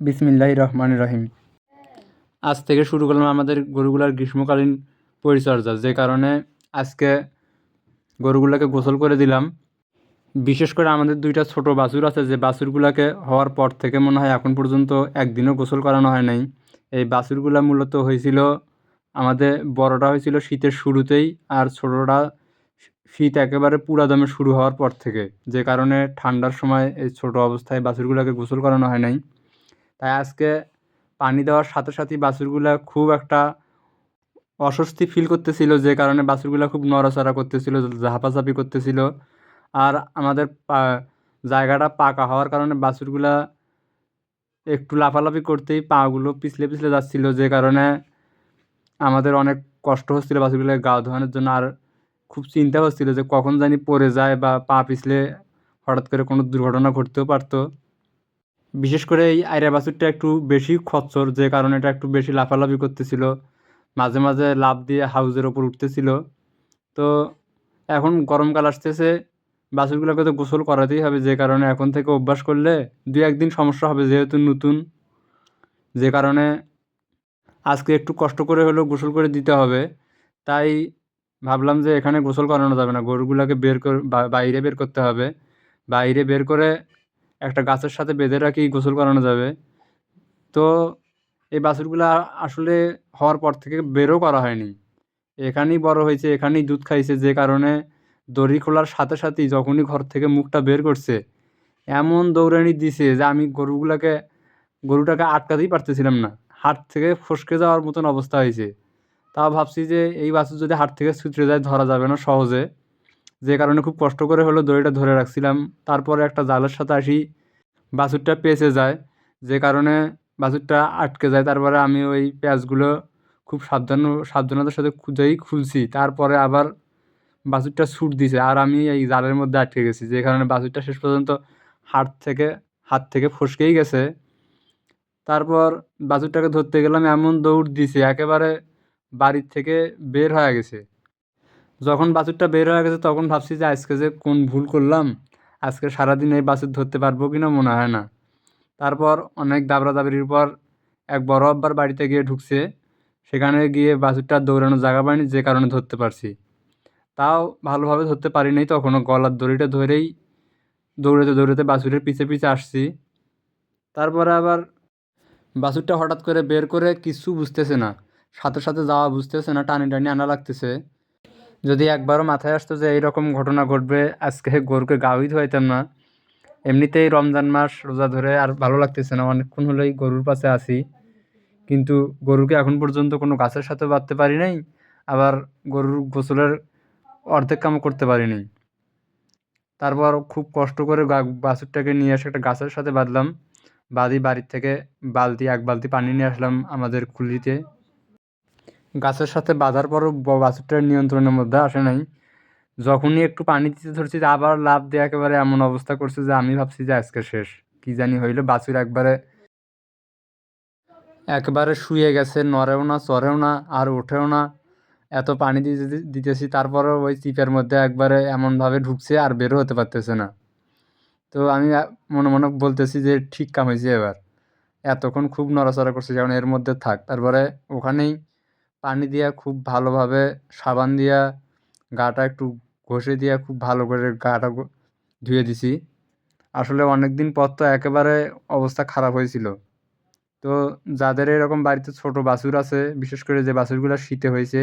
বিসমিল্লাহ রহমান রহিম। আজ থেকে শুরু করলাম আমাদের গরুগুলার গ্রীষ্মকালীন পরিচর্যা, যে কারণে আজকে গরুগুলাকে গোসল করে দিলাম। বিশেষ করে আমাদের দুইটা ছোট বাছুর আছে, যে বাছুরগুলোকে হওয়ার পর থেকে মনে হয় এখন পর্যন্ত একদিনও গোসল করানো হয় নাই। এই বাছুরগুলা মূলত হয়েছিল, আমাদের বড়টা হয়েছিল শীতের শুরুতেই আর ছোটোটা শীত একেবারে পুরা দমে শুরু হওয়ার পর থেকে। যে কারণে ঠান্ডার সময় এই ছোটো অবস্থায় বাছুরগুলোকে গোসল করানো হয় নাই। তাই আজকে পানি দেওয়ার সাথে সাথেই বাছুরগুলা খুব একটা অস্বস্তি ফিল করতেছিল, যে কারণে বাছুরগুলা খুব নড়াচড়া করতেছিল, ঝাপাঝাপি করতেছিল। আর আমাদের জায়গাটা পাকা হওয়ার কারণে বাছুরগুলা একটু লাফালাফি করতেই পাগুলো পিছলে পিছলে যাচ্ছিল, যে কারণে আমাদের অনেক কষ্ট হচ্ছিল বাছুরগুলোকে গা ধোয়ানোর জন্য। আর খুব চিন্তা হচ্ছিল যে কখন জানি পড়ে যায় বা পা পিছলে হঠাৎ করে কোনো দুর্ঘটনা ঘটতেও পারতো। বিশেষ করে এই আইরা বাছুরটা একটু বেশি খচ্চর, যে কারণে এটা একটু বেশি লাফালাফি করতেছিল। মাঝে মাঝে লাফ দিয়ে হাউজের ওপর উঠতেছিল। তো এখন গরমকাল আসতেছে, বাছুরগুলোকে তো গোসল করাতেই হবে, যে কারণে এখন থেকে অভ্যাস করলে দু একদিন সমস্যা হবে, যেহেতু নতুন। যে কারণে আজকে একটু কষ্ট করে হলেও গোসল করে দিতে হবে। তাই ভাবলাম যে এখানে গোসল করানো যাবে না, গরুগুলোকে বের করে বাইরে বের করতে হবে। বাইরে বের করে একটা গাছের সাথে বেঁধে রাখি গোসল করানো যাবে। তো এই বাছুরগুলো আসলে হওয়ার পর থেকে বেরও করা হয়নি। এখানেই বড় হয়েছে, এখানেই দুধ খাইছে, যে কারণে দড়ি খোলার সাথে সাথেই যখনই ঘর থেকে মুখটা বের করছে, এমন দৌড়ানি দিছে যে আমি গরুগুলোকে, গরুটাকে আটকাতেই পারতেছিলাম না। হাট থেকে ফসকে যাওয়ার মতন অবস্থা হয়েছে। তাও ভাবছি যে এই বাছুর যদি হাট থেকে ছুটে যায় ধরা যাবে না সহজে। যে কারণে খুব কষ্ট করে হলো দড়িটা ধরে রাখছিলাম। তারপরে একটা জালের সাথে আসি, বাছুরটা পেঁচে যায়, যে কারণে বাছুরটা আটকে যায়। তারপরে আমি ওই পেঁয়াজগুলো খুব সাবধান, সাবধানতার সাথে খুঁজেই খুলছি। তারপরে আবার বাছুরটা ছুট দিছে আর আমি এই জালের মধ্যে আটকে গেছি। যে কারণে বাছুরটা শেষ পর্যন্ত হাট থেকে, হাত থেকে ফসকেই গেছে। তারপর বাছুরটাকে ধরতে গেলাম, এমন দৌড় দিছে, একেবারে বাড়ির থেকে বের হয়ে গেছে। যখন বাছুরটা বের হয়ে গেছে, তখন ভাবছি যে আজকে যে কোন ভুল করলাম, আজকে সারাদিন এই বাছুর ধরতে পারব কি না মনে হয় না। তারপর অনেক দাবড়াদাবড়ির পর এক বড় আব্বার বাড়িতে গিয়ে ঢুকছে। সেখানে গিয়ে বাছুরটা দৌড়ানো জায়গা পায়নি যে কারণে ধরতে পারছি। তাও ভালোভাবে ধরতে পারিনি, তখনও গলার দড়িটা ধরেই দৌড়াতে দৌড়াতে বাছুরের পিছে পিছে আসছি। তারপরে আবার বাছুরটা হঠাৎ করে বের করে কিছু বুঝতেছে না, সাথে সাথে যাওয়া বুঝতেছে না, টানি টানি আনা লাগতেছে। যদি একবারও মাথায় আসতো যে এইরকম ঘটনা ঘটবে, আজকে গরুকে গাওই ধোয়াইতাম না। এমনিতেই রমজান মাস, রোজা ধরে আর ভালো লাগতেছে না। অনেকক্ষণ হলেই গরুর পাশে আসি কিন্তু গরুকে এখন পর্যন্ত কোনো গাছের সাথে বাঁধতে পারি নাই। আবার গরুর গোসলের অর্ধেক কামও করতে পারিনি তারপর খুব কষ্ট করে বাছুরটাকে নিয়ে এসে একটা গাছের সাথে বাঁধলাম। বাদি বাড়ির থেকে বালতি, এক বালতি পানি নিয়ে আসলাম আমাদের খুলিতে। গাছের সাথে বাঁধার পরও বাছুরটার নিয়ন্ত্রণের মধ্যে আসে নাই। যখনই একটু পানি দিতে ধরছি আবার লাভ দিয়ে একেবারে এমন অবস্থা করছে যে আমি ভাবছি যে আজকে শেষ। কি জানি হইল, বাছুর একবারে একবারে শুয়ে গেছে, নড়েও না, চড়েও না, আর ওঠেও না। এত পানি দিতে দিতেছি, তারপরেও ওই চিপের মধ্যে একবারে এমনভাবে ঢুকছে আর বেরো হতে পারতেছে না। তো আমি মনে মনে বলতেছি যে ঠিক কাম হয়েছে এবার। এতক্ষণ খুব নড়াচড়া করছে, যেমন এর মধ্যে থাক। তারপরে ওখানেই পানি দিয়া খুব ভালোভাবে সাবান দিয়া গাটা একটু ঘষে দিয়া খুব ভালো করে গাটা ধুয়ে দিছি। আসলে অনেক দিন পর তো একেবারে অবস্থা খারাপ হয়েছিল। তো যাদের এরকম বাড়িতে ছোট বাছুর আছে, বিশেষ করে যে বাছুরগুলো শীতে হয়েছে,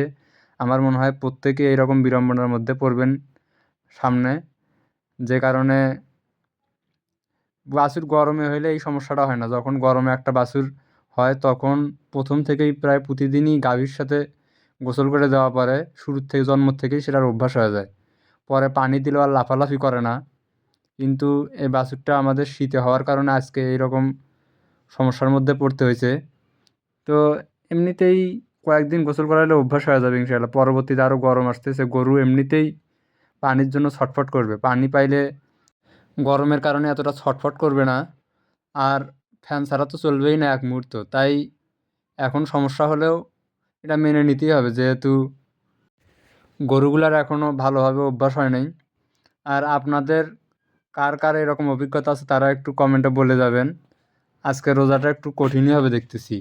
আমার মনে হয় প্রত্যেকে এইরকম বিড়ম্বনার মধ্যে পড়বেন সামনে। যে কারণে বাছুর গরমে হইলে এই সমস্যাটা হয় না। যখন গরমে একটা বাছুর হয় তখন প্রথম থেকেই প্রায় প্রতিদিনই গাভীর সাথে গোসল করে দেওয়া পরে শুরুর থেকে জন্ম থেকেই সেটার অভ্যাস হয়ে যায়। পরে পানি দিলেও আর লাফালাফি করে না। কিন্তু এই বাছুরটা আমাদের শীতে হওয়ার কারণে আজকে এইরকম সমস্যার মধ্যে পড়তে হয়েছে। তো এমনিতেই কয়েকদিন গোসল করালে অভ্যাস হয়ে যাবে ইনশাল্লাহ পরবর্তীতে আরও গরম আসতেছে, গরু এমনিতেই পানির জন্য ছটফট করবে। পানি পাইলে গরমের কারণে এতটা ছটফট করবে না। আর ফ্যান ছাড়া তো চলবেই না এক মুহূর্ত। তাই এখন সমস্যা হলেও এটা মেনে নিতেই হবে, যেহেতু গরুগুলার এখনও ভালোভাবে অভ্যাস হয় নাই। আর আপনাদের কার কার এরকম অভিজ্ঞতা আছে তারা একটু কমেন্টে বলে যাবেন। আজকে রোজাটা একটু কঠিনই হবে দেখতেছি।